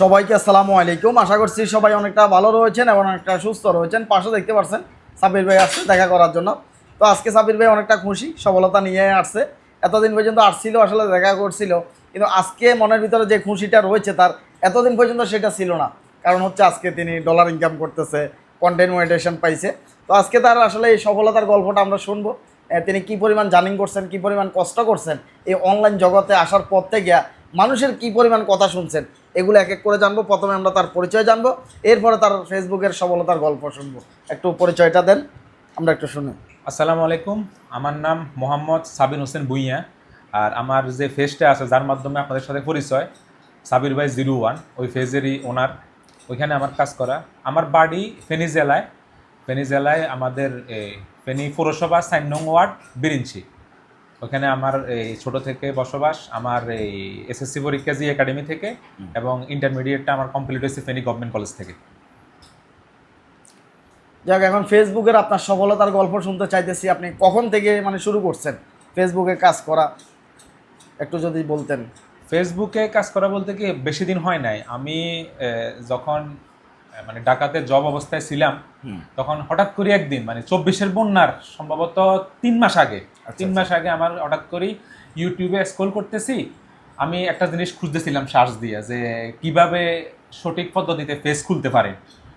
সবাইকে আসসালামু আলাইকুম। আশা করছি সবাই অনেকটা ভালো রয়েছেন এবং অনেকটা সুস্থ রয়েছেন। পাশে দেখতে পাচ্ছেন সাবির ভাই আসছে দেখা করার জন্য। তো আজকে সাবির ভাই অনেকটা খুশি, সফলতা নিয়ে আসছে। এতদিন পর্যন্ত আসছিল, আসলে দেখা করছিল। কিন্তু আজকে মনের ভিতরে যে খুশিটা রয়েছে তার, এতদিন পর্যন্ত সেটা ছিল না। কারণ হচ্ছে আজকে তিনি ডলার ইনকাম করতেছে কন্টেন্ট মনিটেশন পাইছে। তো আজকে তার আসলে এই সফলতার গল্পটা আমরা শুনব। তিনি কি পরিমাণ জার্নিং করছেন, কি পরিমাণ কষ্ট করছেন, এই অনলাইন জগতে আসার পর থেকে মানুষের কি পরিমাণ কথা শুনছেন এগুলো এক এক করে জানব। প্রথমে আমরা তার পরিচয় জানব। এরপরে তার ফেসবুকের সফলতার গল্প শুনব। একটু পরিচয়টা দেন, আমরা একটু শুনি। আসসালামু আলাইকুম। আমার নাম মোহাম্মদ সাবিন হোসেন ভুইয়া। আর আমার যে ফেজটা আছে, যার মাধ্যমে আপনাদের সাথে পরিচয়, সাবির ভাই জিরো ওয়ান। ওই ফেজেরই ওনার। ওইখানে আমার কাজ করা। আমার বাড়ি ফেনী জেলায়। ফেনী জেলায় আমাদের ফেনী পৌরসভা সাইন নং ওয়ার্ড, বিরিঞ্চি। ওখানে আমার এই ছোট থেকে বসবাস আমার এই এসএসসি পরীক্ষা জি একাডেমি থেকে এবং ইন্টারমিডিয়েটটা আমার কমপ্লিট হয়েছে ফেনী গভর্নমেন্ট কলেজ থেকে। যাক এখন ফেসবুকের আপনার সফলতার গল্প শুনতে চাইতেছি। আপনি কখন থেকে মানে শুরু করছেন ফেসবুকে কাজ করা? একটু যদি বলতেন। ফেসবুকে কাজ করা বলতে কি বেশি দিন হয় নাই। আমি যখন মানে ঢাকাতে জব অবস্থায় ছিলাম তখন হঠাৎ করে একদিন মানে চব্বিশের বন্যার সম্ভবত তিন মাস আগে তিন মাস আগে আমার হঠাৎ করেই ইউটিউবে স্ক্রল করতেছি আমি একটা জিনিস খুঁজতেছিলাম সার্চ দিয়ে যে কীভাবে সঠিক পদ্ধতিতে ফেস খুলতে পারে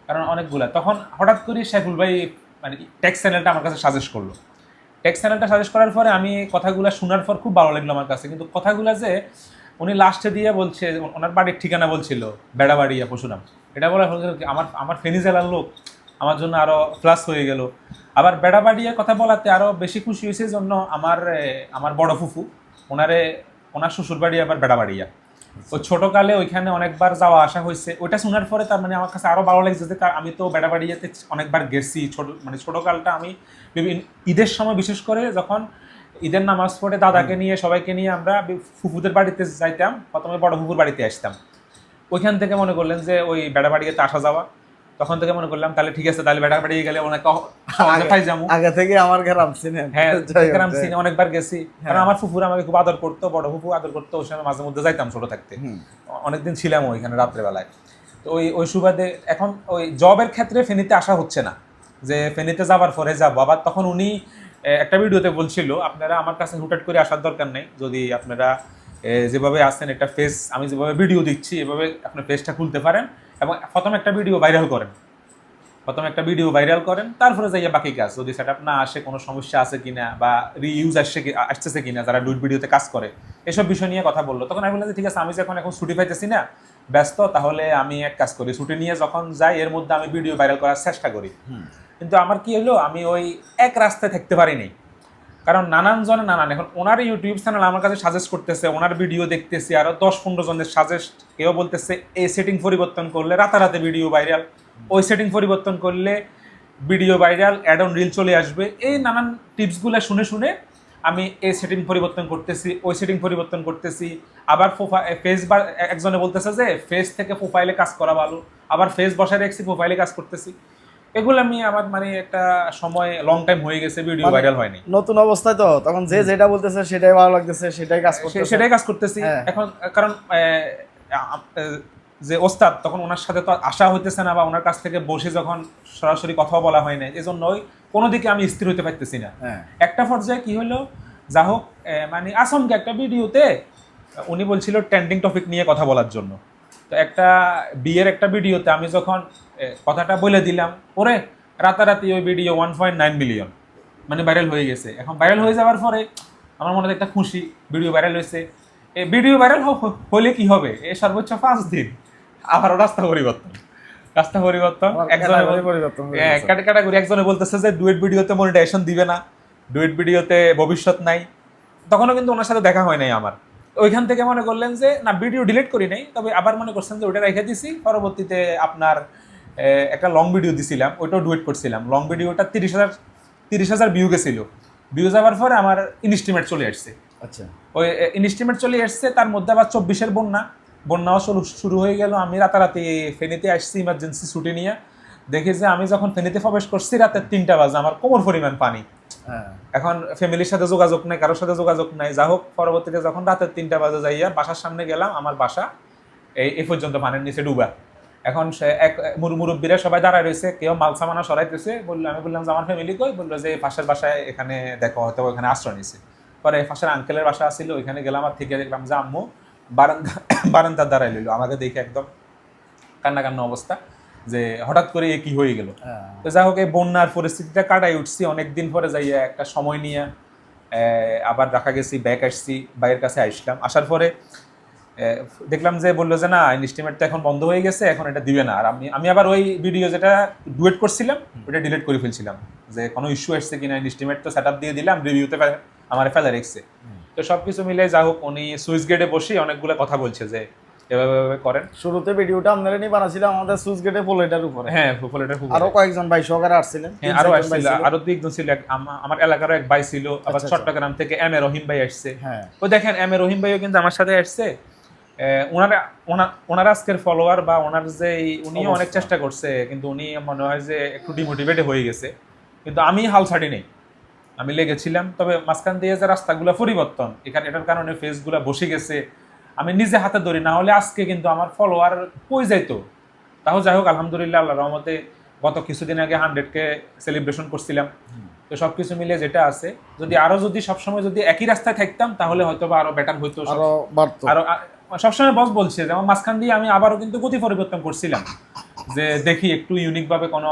কারণ অনেকগুলা। তখন হঠাৎ করে শেফুল ভাই মানে টেক্সট চ্যানেলটা আমার কাছে সাজেস্ট করল। টেক্সট চ্যানেলটা সাজেস্ট করার পরে আমি কথাগুলো শোনার পর খুব ভালো লাগল আমার কাছে কিন্তু কথাগুলো যে উনি লাস্টে দিয়ে বলছে ওনার বাড়ির ঠিকানা বলছিল বেড়াবাড়িয়া পশুরাম। এটা বলা হলো আমার আমার ফেনী জেলার লোক আমার জন্য আরও প্লাস হয়ে গেল। আবার বেড়া বেড়াবাড়িয়া কথা বলাতে আরও বেশি খুশি হয়েছে জন্য আমার আমার বড় ফুফু ওনারে ওনার শ্বশুর বাড়ি আবার বেড়াবাড়িয়া। ওই ছোটকালে ওইখানে অনেকবার যাওয়া আসা হয়েছে। ওইটা শোনার পরে তার মানে আমার কাছে আরও ভালো লাগছে যে আমি তো বেড়া বেড়াবাড়িয়াতে অনেকবার গেছি। ছোট মানে ছোটকালটা আমি বিভিন্ন ঈদের সময় বিশেষ করে যখন ঈদের নামাজ পড়ে দাদাকে নিয়ে সবাইকে নিয়ে আমরা ফুফুদের বাড়িতে যাইতাম। প্রথমে বড় ফুফুর বাড়িতে আসতাম। ওইখান থেকে মনে করলেন যে ওই বেড়াবাড়িতে আসা যাওয়া। তখন থেকে মনে করলাম তাহলে ঠিক আছে তাহলে বেড়াবাড়ি গেলে অনেক যাব আগে থেকে আমার গ্রাম চিনেন। হ্যাঁ গ্রাম। সিনে অনেকবার গেছি। কারণ আমার ফুফুর আমাকে খুব আদর করতো বড় ফুফু আদর করতো ওই সময় মাঝে মধ্যে যাইতাম ছোট থাকতে। অনেকদিন ছিলাম ওইখানে রাত্রেবেলায়। তো ওই ওই সুবাদে এখন ওই জবের ক্ষেত্রে ফেনীতে আসা হচ্ছে না। যে ফেনীতে যাবার পরে যাব। আবার তখন উনি একটা ভিডিওতে বলছিল আপনারা আমার কাছে হুটাট করে আসার দরকার নেই। যদি আপনারা যেভাবে আসেন একটা ফেস আমি যেভাবে ভিডিও দিচ্ছি এভাবে আপনার ফেসটা খুলতে পারেন এবং প্রথম একটা ভিডিও ভাইরাল করেন। প্রথম একটা ভিডিও ভাইরাল করেন তারপরে যাইয়া বাকি কাজ। যদি সেট না আসে কোনো সমস্যা আছে কিনা বা রিইউজ আসছে কি আসতেছে কিনা যারা ডুইট ভিডিওতে কাজ করে এসব বিষয় নিয়ে কথা বলল। তখন আমি বললাম যে ঠিক আছে আমি যখন এখন ছুটি পাইতেছি না ব্যস্ত তাহলে আমি এক কাজ করি। ছুটি নিয়ে যখন যাই এর মধ্যে আমি ভিডিও ভাইরাল করার চেষ্টা করি। কিন্তু আমার কি হলো আমি ওই এক রাস্তায় থাকতে পারিনি কারণ নানান জনে নানান, এখন ওনার ইউটিউব চ্যানেল আমার কাছে সাজেস্ট করতেছে, ওনার ভিডিও দেখতেছি, আরও দশ পনেরো জনের সাজেস্ট কেউ বলতেছে, এই সেটিং পরিবর্তন করলে রাতারাতি ভিডিও ভাইরাল ওই সেটিং পরিবর্তন করলে video viral add on reel চলে আসবে। এই নানান টিপসগুলো শুনে শুনে আমি এই সেটিং পরিবর্তন করতেছি, ওই সেটিং পরিবর্তন করতেছি। আবার ফেস বা, একজনে বলতেছে যে ফেস থেকে প্রোফাইলে কাজ করা ভালো। আবার ফেস বসায় রেখেছি প্রোফাইলে কাজ করতেছি। এগুলো আমি আমার মানে একটা সময় লং টাইম হয়ে গেছে ভিডিও মানে- ভাইরাল হয়নি। নতুন অবস্থায় তো তখন যে যেটা বলতেছে সেটাই ভালো লাগতেছে সেটাই কাজ করতেছে। সেটাই কাজ করতেছি। হ্যাঁ। এখন কারণ যে ওস্তাদ তখন ওনার সাথে তো আসা হইতেছে না বা ওনার কাছ থেকে বসে যখন সরাসরি কথা বলা হয় না এই জন্য ওই কোনো দিকে আমি স্থির হইতে পারতেছি না। হ্যাঁ। একটা পর্যায়ে কি হলো যা হোক মানে আসমকে একটা ভিডিওতে উনি বলছিল ট্রেন্ডিং টপিক নিয়ে কথা বলার জন্য। তো একটা বিয়ের একটা ভিডিওতে আমি যখন কথাটা বলে দিলাম ওরে রাতারাতি ওই video one point nine million মানে ভাইরাল হয়ে গেছে। এখন ভাইরাল হয়ে যাওয়ার পরে আমার মনে হয় একটা খুশি ভিডিও ভাইরাল হয়েছে। এই ভিডিও ভাইরাল হলে কি হবে? এ সর্বোচ্চ পাঁচ দিন। আবারও রাস্তা পরিবর্তন। রাস্তা পরিবর্তন একজনে। ক্যাটাগরি একজনে বলতেছে যে ডুয়েট ভিডিওতে মনিটাইজেশন দিবে না। ডুয়েট ভিডিওতে ভবিষ্যৎ নাই। তখনও কিন্তু ওনার সাথে দেখা হয় নাই আমার। ওইখান থেকে মনে করলেন যে না ভিডিও ডিলিট করি নাই। তবে আবার মনে করছেন যে ওটা রেখে দিছি। পরবর্তীতে আপনার একটা লং ভিডিও দিছিলাম ওইটাও ডুয়েট করছিলাম। লং ভিডিওটা তিরিশ হাজার তিরিশ হাজার ভিউ গেছিল। ভিউ যাওয়ার পরে আমার ইনস্টিমেট চলে আসছে। আচ্ছা। ওই ইনস্টিমেট চলে এসছে তার মধ্যে আবার চব্বিশের বন্যা। বন্যাও শুরু শুরু হয়ে গেল আমি রাতারাতি ফেনিতে আসছি ইমার্জেন্সি ছুটি নিয়ে। দেখি যে আমি যখন ফেনিতে প্রবেশ করছি রাতের তিনটা বাজে আমার কোমর পরিমাণ পানি। এখন ফ্যামিলির সাথে যোগাযোগ নাই, কারোর সাথে যোগাযোগ নাই। যা হোক, পরবর্তীতে যখন রাতের তিনটা বাজে যাইয়া বাসার সামনে গেলাম, আমার বাসা এই এই পর্যন্ত পানির নিচে ডুবা। এখন সে এক মুর- মুরব্বীরা সবাই দাঁড়ায় রয়েছে, কেউ মাল সামানা সরাইতেছে। বলল আমি বললাম যে আমার ফ্যামিলি কই? বলল যে পাশের বাসায় এখানে দেখো, হয়তো ওখানে আশ্রয় নিছে। পরে পাশের আঙ্কেলের বাসা আসছিল ওইখানে গেলাম আর থেকে দেখলাম যে আম্মু বারান্দা বারান্দার দাঁড়াই লইলো। আমাকে দেখে একদম কান্না কান্না অবস্থা। যে হঠাৎ করে কি হয়ে গেল। হ্যাঁ। তো যাই হোক এই বন্যার পরিস্থিতিটা কাটাই উঠছি অনেকদিন পরে যাইয়া একটা সময় নিয়ে আবার রাখা গেছি ব্যাক আসছি বাইরের কাছে আসলাম। আসার পরে দেখলাম যে বলল যে না ইনস্টিমেট তো এখন বন্ধ হয়ে গেছে এখন এটা দিবে না। আর আমি আমি আবার ওই ভিডিও যেটা ডুয়েট করছিলাম ওটা ডিলিট করে ফেলছিলাম। যে কোনো ইস্যু আসছে কিনা ইনস্টিমেট তো সেট দিয়ে দিলাম রিভিউতে আমার ফেলে রেখছে। তো সব কিছু মিলে যা হোক উনি সুইচ গেটে বসে অনেকগুলো কথা বলছে যে এভাবে করেন। শুরুতে ভিডিওটা আপনারা নিয়ে বানাছিলাম আমাদের সুইচ গেটে পোলেটার উপরে। হ্যাঁ খুব আরও কয়েকজন ভাই সহকারে আসছিলেন। হ্যাঁ আরও আসছিল। আরও ছিল। আমার এলাকারও এক ভাই ছিল আবার আচ্ছা, চট্টগ্রাম থেকে এম এ রহিম ভাই আসছে। হ্যাঁ। ও দেখেন এম এ রহিম ভাইও কিন্তু আমার সাথে আসছে। ওনার আজকের ফলোয়ার বা ওনার যে উনি অনেক চেষ্টা করছে কিন্তু উনি মনে হয় যে একটু ডিমোটিভেট হয়ে গেছে। কিন্তু আমি হাল ছাড়ি নেই আমি লেগেছিলাম তবে মাঝখান দিয়ে যে রাস্তাগুলো পরিবর্তন এখানে এটার কারণে ফেসগুলো বসে গেছে। আমি নিজে হাতে ধরি না হলে আজকে কিন্তু আমার ফলোয়ার কই যাইতো? তাও যাই হোক আলহামদুলিল্লাহ আল্লাহ রহমতে গত কিছুদিন আগে হান্ড্রেডকে সেলিব্রেশন করছিলাম। তো সব কিছু মিলে যেটা আছে যদি আরও যদি সবসময় যদি একই রাস্তায় থাকতাম তাহলে হয়তো বা আরও বেটার হইতো আরও বাড়তো। আরও সবসময় বস বলছে যেমন মাঝখান দিয়ে আমি আবারও কিন্তু গতি পরিবর্তন করছিলাম যে দেখি একটু ইউনিক ভাবে কোনো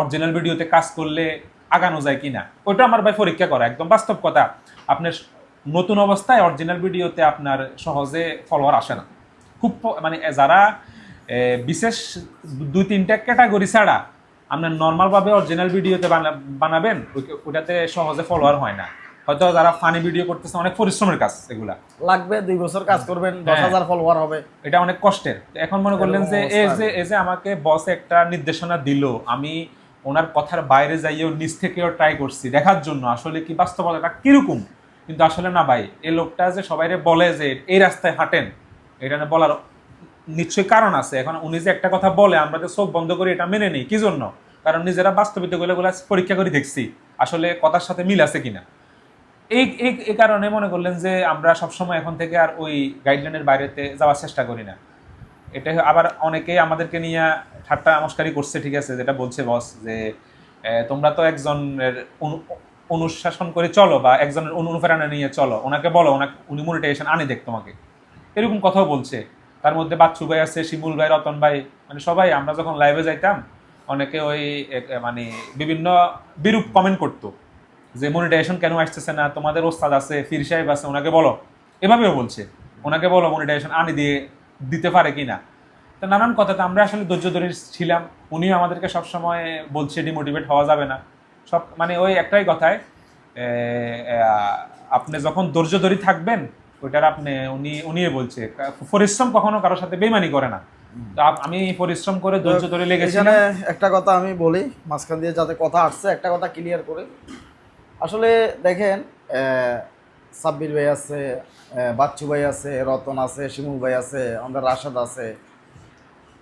অরিজিনাল ভিডিওতে কাজ করলে আগানো যায় কিনা। ওটা আমার ভাই পরীক্ষা করা একদম বাস্তব কথা। আপনার নতুন অবস্থায় অরিজিনাল ভিডিওতে আপনার সহজে ফলোয়ার আসে না। খুব মানে যারা বিশেষ দুই তিনটা ক্যাটাগরি ছাড়া আপনার নর্মালভাবে অরিজিনাল ভিডিওতে বানা- বানাবেন ওই- ওটাতে সহজে ফলোয়ার হয় না। হয়তো যারা ফানি ভিডিও করতেছে অনেক পরিশ্রমের কাজ এগুলা। লাগবে দুই বছর কাজ করবেন দশ হ্যাঁ। হাজার ফলোয়ার হবে। এটা অনেক কষ্টের। এখন মনে করলেন যে এই যে এই যে আমাকে বস একটা নির্দেশনা দিল আমি ওনার কথার বাইরে যাইয়েও নিজ থেকেও ট্রাই করছি দেখার জন্য আসলে কি বাস্তবতাটা কীরকম? কিন্তু আসলে না ভাই এই লোকটা যে সবাইরে বলে যে এই রাস্তায় হাঁটেন, এটা না বলার নিশ্চয়ই কারণ আছে। এখন উনি যে একটা কথা বলে, আমরা যে চোখ বন্ধ করি, এটা মেনে নেই। কি জন্য? কারণ নিজেরা বাস্তবিতগুলো পরীক্ষা করে দেখছি, আসলে কথার সাথে মিল আছে কিনা? এই এই কারণে মনে করলেন যে আমরা সবসময় এখন থেকে আর ওই গাইডলাইনের বাইরেতে যাওয়ার চেষ্টা করি না। এটা আবার অনেকেই আমাদেরকে নিয়ে ঠাট্টা নমস্কারই করছে, ঠিক আছে? যেটা বলছে বস যে তোমরা তো একজনের অনুশাসন করে চলো বা একজনের অনু- অনুপ্রেরণা নিয়ে চলো, ওনাকে বলো, ওনাকে উনি মনিটাইজেশন আনে দেখ তোমাকে। এরকম কথাও বলছে। তার মধ্যে বাচ্চু ভাই আছে, শিমুল ভাই, রতন ভাই মানে সবাই, আমরা যখন লাইভে যাইতাম, অনেকে ওই মানে বিভিন্ন বিরূপ কমেন্ট করতো, যে মনিটাইজেশন কেন আসতেছে না, তোমাদের ওস্তাদ আছে, ফির সাহেব আছে, ওনাকে বলো। এভাবেও বলছে। ওনাকে বলো মনিটাইজেশন আনি দিয়ে দিতে পারে কি না তো নানান কথা, তো আমরা আসলে ধৈর্য ধরে ছিলাম। উনিও আমাদেরকে সবসময় বলছে ডিমোটিভেট হওয়া যাবে না। সব মানে ওই একটাই কথায় আপনি যখন ধৈর্য ধরে থাকবেন ওইটার আপনি উনি উনিই বলছে। পরিশ্রম কখনো কারোর সাথে বেমানি করে না। তো আমি পরিশ্রম করে ধৈর্য ধরে লেগেছিলাম। একটা কথা আমি বলি মাঝখান দিয়ে যাতে কথা আসছে একটা কথা ক্লিয়ার করে। আসলে দেখেন সাব্বির ভাই আছে বাচ্চু ভাই আছে রতন আছে শিমুল ভাই আছে আমাদের রাশাদ আছে।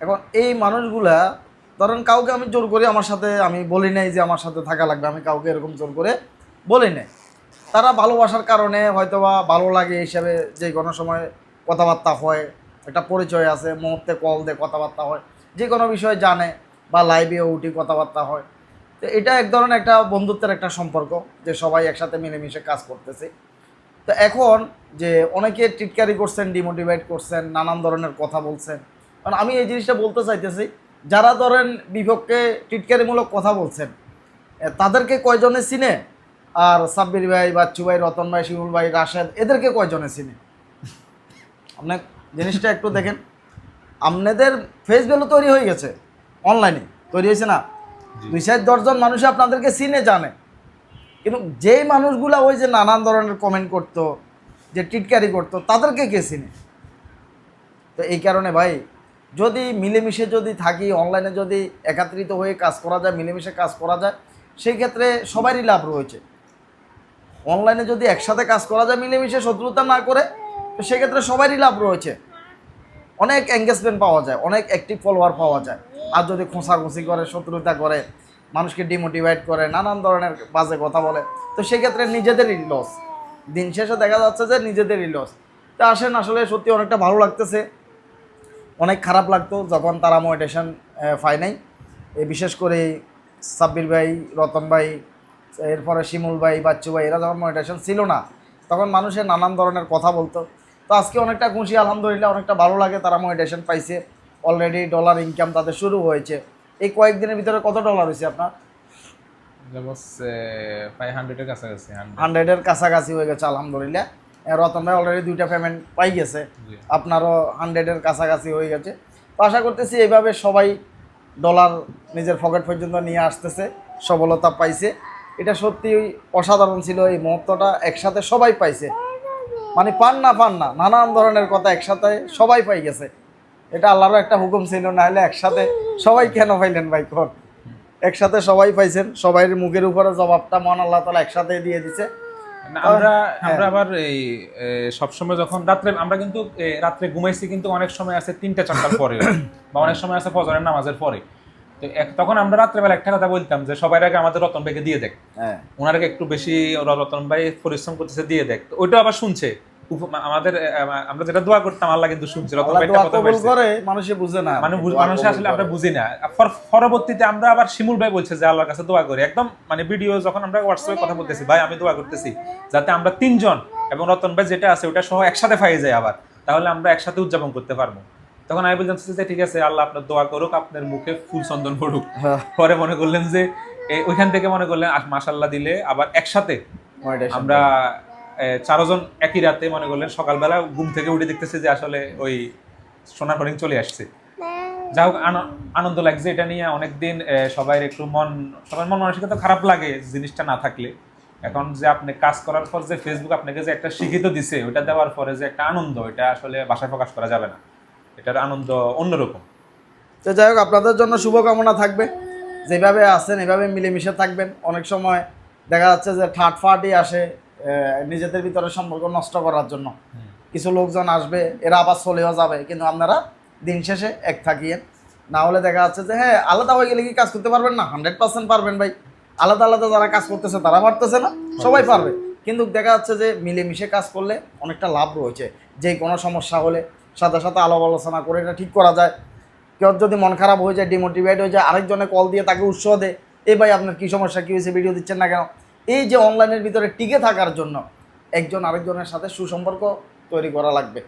এখন এই মানুষগুলা ধরেন কাউকে আমি জোর করে আমার সাথে, আমি বলি নাই যে আমার সাথে থাকা লাগবে, আমি কাউকে এরকম জোর করে বলি নাই। তারা ভালোবাসার কারণে হয়তোবা ভালো লাগে হিসাবে যে কোনো সময় কথাবার্তা হয়, একটা পরিচয় আছে, মুহূর্তে কল দিয়ে কথাবার্তা হয়, যে কোনো বিষয় জানে বা লাইভেও উঠি কথাবার্তা হয়। তো এটা এক ধরনের একটা বন্ধুত্বের একটা সম্পর্ক যে সবাই একসাথে মিলেমিশে কাজ করতেছে। তো এখন যে অনেকে টিটকারি করছেন ডিমোটিভেট করছেন, নানান ধরনের কথা বলছেন। কারণ আমি এই জিনিসটা বলতে চাইতেছি যারা ধরেন বিপক্ষে টিটকারিমূলক কথা বলছেন তাদেরকে কয়জনে চিনে? আর সাব্বির ভাই বাচ্চু ভাই রতন ভাই শিমুল ভাই রাশেদ এদেরকে কয়জনে চিনে? আপনি জিনিসটা একটু দেখেন। আপনাদের ফেস ভ্যালু তৈরি হয়ে গেছে অনলাইনে তৈরি হয়েছে না? দুই চার দশজন মানুষ আপনাদেরকে চিনে জানে। কিন্তু যেই মানুষগুলো ওই যে নানান ধরনের কমেন্ট করতো যে টিটকারি করতো তাদেরকে কে চিনে? তো এই কারণে ভাই যদি মিলেমিশে যদি থাকি অনলাইনে যদি একাত্রিত হয়ে কাজ করা যায়, মিলেমিশে কাজ করা যায়, সেই ক্ষেত্রে সবারই লাভ রয়েছে। অনলাইনে যদি একসাথে কাজ করা যায়, মিলেমিশে শত্রুতা না করে, তো সেক্ষেত্রে সবারই লাভ রয়েছে। অনেক এঙ্গেজমেন্ট পাওয়া যায়, অনেক অ্যাক্টিভ ফলোয়ার পাওয়া যায়। আর যদি খোঁচাখুচি করে, শত্রুতা করে, মানুষকে ডিমোটিভেট করে, নানান ধরনের বাজে কথা বলে, তো সেক্ষেত্রে নিজেদেরই লস দিন শেষে দেখা যাচ্ছে যে নিজেদেরই লস তো আসেন, আসলে সত্যি অনেকটা ভালো লাগতেছে। অনেক খারাপ লাগতো যখন তারা মোটিভেশন পায় নাই। এ বিশেষ করে সাব্বির ভাই রতন ভাই এরপরে শিমুল ভাই বাচ্চু ভাই এরা যখন মোটিভেশন ছিল না তখন মানুষের নানান ধরনের কথা বলতো। তো আজকে অনেকটা খুশি আলহামদুলিল্লাহ অনেকটা ভালো লাগে তারা মোটিভেশন পাইছে। অলরেডি ডলার ইনকাম তাদের শুরু হয়েছে। এই কয়েকদিনের ভিতরে কত ডলার হয়েছে আপনার? ফাইভ হান্ড্রেডের কাছাকাছি হান্ড্রেডের কাছাকাছি হয়ে গেছে আলহামদুলিল্লাহ। রতন ভাই অলরেডি দুইটা পেমেন্ট পাই গেছে। আপনারও হান্ড্রেডের কাছাকাছি হয়ে গেছে। তো আশা করতেছি এইভাবে সবাই ডলার নিজের পকেট পর্যন্ত নিয়ে আসতেছে সফলতা পাইছে। এটা সত্যি অসাধারণ ছিল এই মুহূর্তটা একসাথে সবাই পাইছে। মানে পান না পান না নানান ধরনের কথা একসাথে সবাই পাই গেছে। এটা আল্লাহরও একটা হুকুম ছিল না হলে একসাথে সবাই কেন পাইলেন ভাই কর একসাথে সবাই পাইছেন সবাই মুখের উপরে জবাবটা মন আল্লাহ তালা একসাথে দিয়ে দিছে। আমরা হ্যাঁ। আমরা আবার এই সবসময় যখন রাত্রে আমরা কিন্তু রাত্রে ঘুমাইছি কিন্তু অনেক সময় আছে তিনটা চারটার পরে বা অনেক সময় আছে ফজরের নামাজের পরে। তো তখন আমরা রাত্রেবেলা একটা কথা বলতাম যে সবাই আগে আমাদের রতন ভাইকে দিয়ে দেখ। ওনার ওনারকে একটু বেশি ওরা রতন ভাই পরিশ্রম করতেছে দিয়ে দেখ। ওইটা আবার শুনছে। আমাদের আমরা যেটা দোয়া করতাম আল্লাহ কিন্তু শুনছে রতন আল্লাহ ভাই দোয়া একটা কথা কবুল বলছে। করে মানুষে বুঝে না। মানে মানুষ আসলে আমরা বুঝি না। পরবর্তীতে আমরা আবার শিমুল ভাই বলছে যে আল্লাহর কাছে দোয়া করি। একদম মানে ভিডিও যখন আমরা হোয়াটসঅ্যাপে কথা বলতেছি ভাই আমি দোয়া করতেছি যাতে আমরা তিনজন এবং রতন ভাই যেটা আছে ওটা সহ একসাথে পাই যায় আবার। তাহলে আমরা একসাথে উদযাপন করতে পারব। তখন আমি বললাম যে ঠিক আছে আল্লাহ আপনার দোয়া করুক আপনার মুখে ফুল চন্দন পড়ুক। হ্যাঁ, পরে মনে করলেন যে ওইখান থেকে মনে করলেন মাসাল্লাহ দিলে আবার একসাথে আমরা চারজন একই রাতে মনে করলেন সকালবেলা ঘুম থেকে উঠে দেখতেছি যে আসলে ওই সোনার হরিণ চলে আসছে। যা হোক আনন্দ লাগছে এটা নিয়ে। অনেকদিন সবাই একটু মন সবার মন মানসিকতা খারাপ লাগে জিনিসটা না থাকলে। এখন যে আপনি কাজ করার পর যে ফেসবুক আপনাকে যে একটা শিখিত দিছে ওইটা দেওয়ার পরে যে একটা আনন্দ এটা আসলে ভাষায় প্রকাশ করা যাবে না। এটার আনন্দ অন্যরকম। তো যাই হোক আপনাদের জন্য শুভকামনা থাকবে। যেভাবে আছেন এভাবে মিলেমিশে থাকবেন। অনেক সময় দেখা যাচ্ছে যে ঠাট ফাটই আসে নিজেদের ভিতরে সম্পর্ক নষ্ট করার জন্য। কিছু লোকজন আসবে এরা আবার চলেও যাবে কিন্তু আপনারা দিন শেষে এক থাকিয়েন। না হলে দেখা যাচ্ছে যে হ্যাঁ আলাদা হয়ে গেলে কি কাজ করতে পারবেন না? হান্ড্রেড পার্সেন্ট পারবেন ভাই। আলাদা আলাদা যারা কাজ করতেছে তারা পারতেছে না। সবাই পারবে। কিন্তু দেখা যাচ্ছে যে মিলেমিশে কাজ করলে অনেকটা লাভ রয়েছে। যে কোনো সমস্যা হলে সাথে সাথে আলাপ আলোচনা করে এটা ঠিক করা যায়। কেউ যদি মন খারাপ হয়ে যায় ডিমোটিভেট হয়ে যায় আরেকজনে কল দিয়ে তাকে উৎসাহ দেয় এ ভাই আপনার কী সমস্যা? কী হয়েছে? ভিডিও দিচ্ছেন না কেন? এই যে অনলাইনের ভিতরে টিকে থাকার জন্য একজন আরেকজনের সাথে সুসম্পর্ক তৈরি করা লাগবে।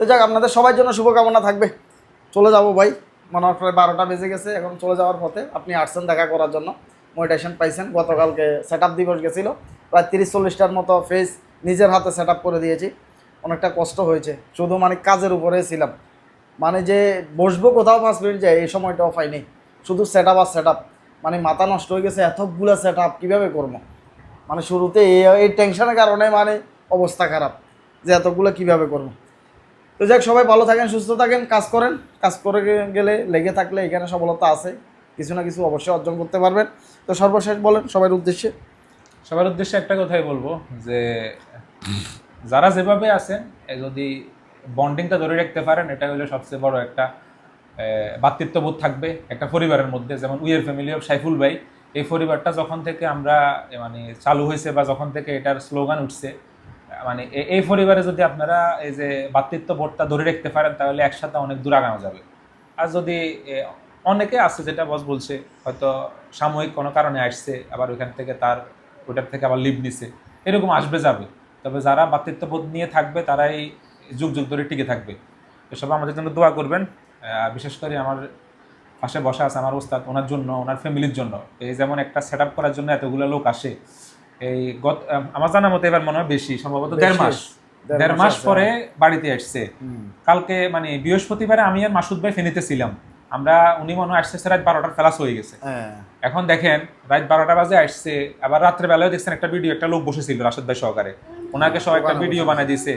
তো যাক, আপনাদের সবার জন্য শুভকামনা থাকবে। চলে যাব ভাই, মনে হয় প্রায় বারোটা বেজে গেছে, এখন চলে যাওয়ার পথে। আপনি আসছেন দেখা করার জন্য মোটিভেশন পাইছেন। গতকালকে সেট আপ দিবস গেছিল, প্রায় তিরিশ চল্লিশটার মতো ফেস নিজের হাতে সেট আপ করে দিয়েছি। অনেকটা কষ্ট হয়েছে, শুধু মানে কাজের উপরে ছিলাম। মানে যে বসবো কোথাও পাঁচ মিনিট যায়, এই সময়টাও পাইনি শুধু সেট আপ আর সেট আপ মানে মাথা নষ্ট হয়ে গেছে, এতগুলো সেট আপ কীভাবে করব? মানে শুরুতে এই টেনশনের কারণে মানে অবস্থা খারাপ যে এতগুলো কীভাবে করব। তো যাক, সবাই ভালো থাকেন, সুস্থ থাকেন, কাজ করেন। কাজ করে গেলে লেগে থাকলে এখানে সফলতা আছে। কিছু না কিছু অবশ্যই অর্জন করতে পারবেন। তো সর্বশেষ বলেন সবার উদ্দেশ্যে। সবার উদ্দেশ্যে একটা কথাই বলব যে, যারা যেভাবে আছেন যদি বন্ডিংটা ধরে রাখতে পারেন এটা হলো সবচেয়ে বড় একটা বাতৃত্ববোধ থাকবে একটা পরিবারের মধ্যে। যেমন উইয়ের ফ্যামিলি অফ সাইফুল ভাই এই পরিবারটা যখন থেকে আমরা মানে চালু হয়েছে বা যখন থেকে এটার স্লোগান উঠছে মানে এই পরিবারে যদি আপনারা এই যে বাতৃত্ববোধটা ধরে রাখতে পারেন, তাহলে একসাথে অনেক দূর আগানো যাবে। আর যদি অনেকে আছে যেটা বস বলছে, হয়তো সাময়িক কোনো কারণে আসছে, আবার ওইখান থেকে তার, ওইটার থেকে আবার লিভ নিছে, এরকম আসবে যাবে। তবে যারা বাতৃত্ববোধ নিয়ে থাকবে, তারাই যুগ যুগ ধরে টিকে থাকবে। এসব আমাদের জন্য দোয়া করবেন বিশেষ করে আমার পাশে বসা আছে আমার ওস্তাদ ওনার জন্য ওনার ফ্যামিলির জন্য। এই যেমন একটা সেট করার জন্য এতগুলো লোক আসে। এই গত আমার জানা মতো এবার মনে হয় বেশি সম্ভবত দেড় মাস। দেড় মাস পরে বাড়িতে আসছে। কালকে মানে বৃহস্পতিবারে আমি আর মাসুদ ভাই ফেনীতে ছিলাম। আমরা উনি মনে হয় আসছে রাত বারোটার ফেলাস হয়ে গেছে। হ্যাঁ। এখন দেখেন রাত বারোটা বাজে আসছে আবার রাত্রে বেলায় দেখছেন একটা ভিডিও একটা লোক বসেছিল রাশেদ ভাই সহকারে। ওনাকে সহ একটা ভিডিও বানিয়ে দিছে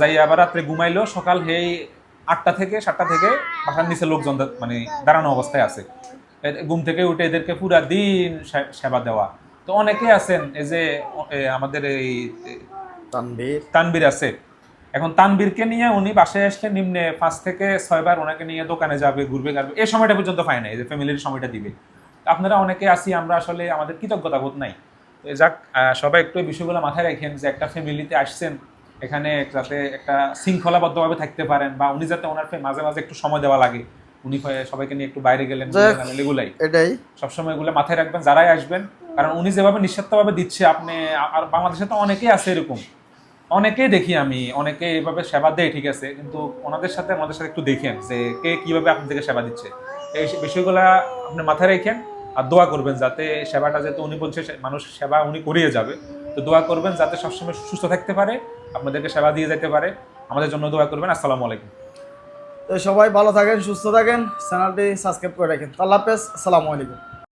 যাই আবার রাত্রে ঘুমাইলো সকাল হেই আটটা থেকে সাতটা থেকে বাসার নিচে লোকজন মানে দাঁড়ানো অবস্থায় আছে। ঘুম থেকে উঠে এদেরকে পুরা দিন সেবা দেওয়া। তো অনেকে আছেন এই যে আমাদের এই এ, তানভীর। তানবীর আছে। এখন তানবীরকে নিয়ে উনি বাসায় আসলে নিম্নে পাঁচ থেকে ছয়বার ওনাকে নিয়ে দোকানে যাবে ঘুরবে গাড়বে। এই সময়টা পর্যন্ত পায় না এই যে ফ্যামিলির সময়টা দিবে। আপনারা অনেকে আসি আমরা আসলে আমাদের কৃতজ্ঞতা বোধ নাই যাক সবাই একটু বিষয়গুলো মাথায় রাখেন যে একটা ফ্যামিলিতে আসছেন এখানে যাতে একটা শৃঙ্খলাবদ্ধভাবে থাকতে পারেন বা উনি যাতে ওনার মাঝে মাঝে একটু সময় দেওয়া লাগে। উনি সবাইকে নিয়ে একটু বাইরে গেলেন এগুলাই। এটাই। সবসময় এগুলো মাথায় রাখবেন যারাই আসবেন কারণ উনি যেভাবে নিঃস্বার্থভাবে দিচ্ছে আপনি আর বাংলাদেশে তো অনেকেই আছে এরকম। অনেকেই দেখি আমি অনেকে এইভাবে সেবা দেয় ঠিক আছে কিন্তু ওনাদের সাথে আমাদের সাথে একটু দেখেন যে কে কীভাবে আপনাদেরকে সেবা দিচ্ছে। এই বিষয়গুলো আপনি মাথায় রেখেন আর দোয়া করবেন যাতে সেবাটা যেহেতু উনি বলছে মানুষ সেবা উনি করিয়ে যাবে। তো দোয়া করবেন যাতে সবসময় সুস্থ থাকতে পারে, আপনাদেরকে সেবা দিয়ে যেতে পারে। আমাদের জন্য দোয়া করবেন। আসসালামু আলাইকুম। তো সবাই ভালো থাকেন, সুস্থ থাকেন। চ্যানেলটি সাবস্ক্রাইব করে রাখেন। আল্লাহ হাফেজ। আসসালামু আলাইকুম।